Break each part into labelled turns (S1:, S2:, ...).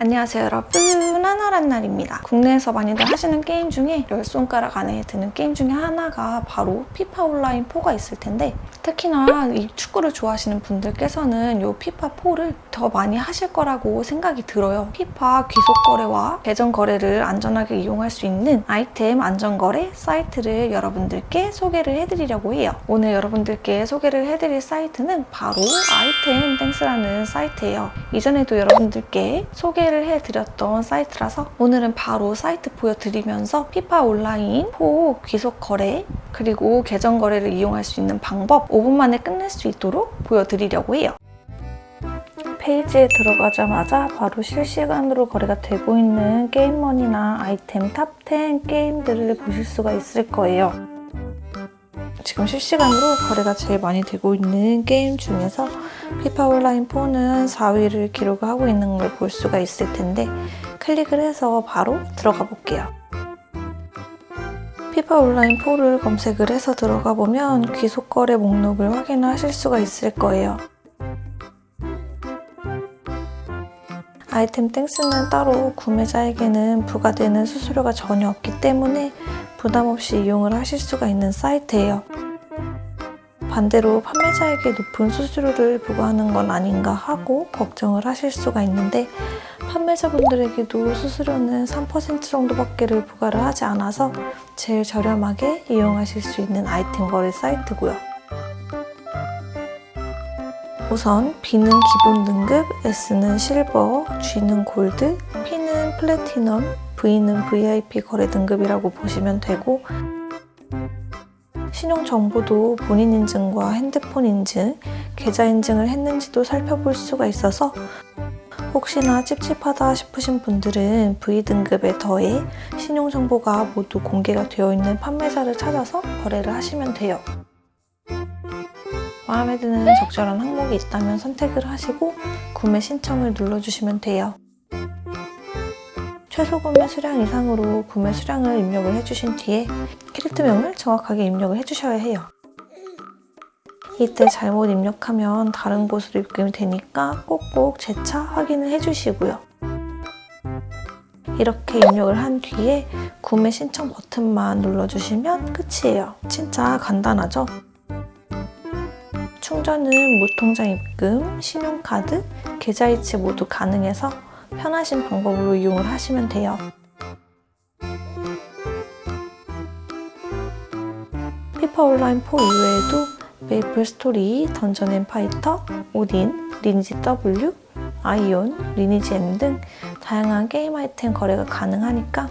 S1: 안녕하세요 여러분. 하나란 날입니다. 국내에서 많이들 하시는 게임 중에 열 손가락 안에 드는 게임 중에 하나가 바로 피파 온라인 4가 있을 텐데 특히나 이 축구를 좋아하시는 분들께서는 이 피파 4를 더 많이 하실 거라고 생각이 들어요. 피파 귀속 거래와 계정 거래를 안전하게 이용할 수 있는 아이템 안전 거래 사이트를 여러분들께 소개를 해드리려고 해요. 오늘 여러분들께 소개를 해드릴 사이트는 바로 아이템 땡스라는 사이트예요. 이전에도 여러분들께 소개 를 해드렸던 사이트라서 오늘은 바로 사이트 보여드리면서 피파 온라인 4 귀속 거래 그리고 계정 거래를 이용할 수 있는 방법 5분 만에 끝낼 수 있도록 보여드리려고 해요. 페이지에 들어가자마자 바로 실시간으로 거래가 되고 있는 게임머니나 아이템 탑10 게임들을 보실 수가 있을 거예요. 지금 실시간으로 거래가 제일 많이 되고 있는 게임 중에서 피파 온라인 4는 4위를 기록하고 있는 걸 볼 수가 있을 텐데 클릭을 해서 바로 들어가 볼게요. 피파 온라인 4를 검색을 해서 들어가 보면 귀속 거래 목록을 확인하실 수가 있을 거예요. 아이템 땡스는 따로 구매자에게는 부과되는 수수료가 전혀 없기 때문에 부담 없이 이용을 하실 수가 있는 사이트예요. 반대로 판매자에게 높은 수수료를 부과하는 건 아닌가 하고 걱정을 하실 수가 있는데 판매자분들에게도 수수료는 3% 정도밖에를 부과를 하지 않아서 제일 저렴하게 이용하실 수 있는 아이템 거래 사이트고요. 우선 B는 기본 등급, S는 실버, G는 골드, P는 플래티넘, V는 VIP 거래 등급이라고 보시면 되고 신용 정보도 본인 인증과 핸드폰 인증, 계좌 인증을 했는지도 살펴볼 수가 있어서 혹시나 찝찝하다 싶으신 분들은 V등급에 더해 신용 정보가 모두 공개가 되어 있는 판매자를 찾아서 거래를 하시면 돼요. 마음에 드는 적절한 항목이 있다면 선택을 하시고 구매 신청을 눌러주시면 돼요. 최소 구매 수량 이상으로 구매 수량을 입력을 해주신 뒤에 캐릭터명을 정확하게 입력을 해주셔야 해요. 이때 잘못 입력하면 다른 곳으로 입금이 되니까 꼭꼭 재차 확인을 해주시고요. 이렇게 입력을 한 뒤에 구매 신청 버튼만 눌러주시면 끝이에요. 진짜 간단하죠? 충전은 무통장 입금, 신용카드, 계좌이체 모두 가능해서 편하신 방법으로 이용을 하시면 돼요. 피파 온라인 4 이외에도 메이플 스토리, 던전 앤 파이터, 오딘, 리니지 W, 아이온, 리니지 M 등 다양한 게임 아이템 거래가 가능하니까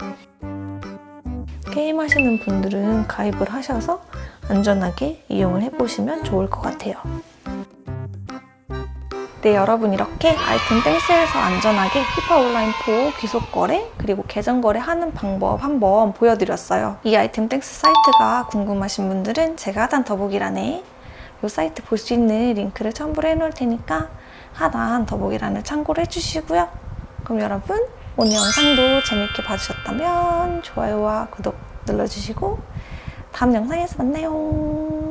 S1: 게임 하시는 분들은 가입을 하셔서 안전하게 이용을 해보시면 좋을 것 같아요. 네, 여러분 이렇게 아이템 땡스에서 안전하게 피파 온라인 4 귀속 거래 그리고 계정 거래 하는 방법 한번 보여드렸어요. 이 아이템 땡스 사이트가 궁금하신 분들은 제가 하단 더보기란에 이 사이트 볼 수 있는 링크를 첨부를 해놓을 테니까 하단 더보기란을 참고를 해주시고요. 그럼 여러분 오늘 영상도 재밌게 봐주셨다면 좋아요와 구독 눌러주시고 다음 영상에서 만나요.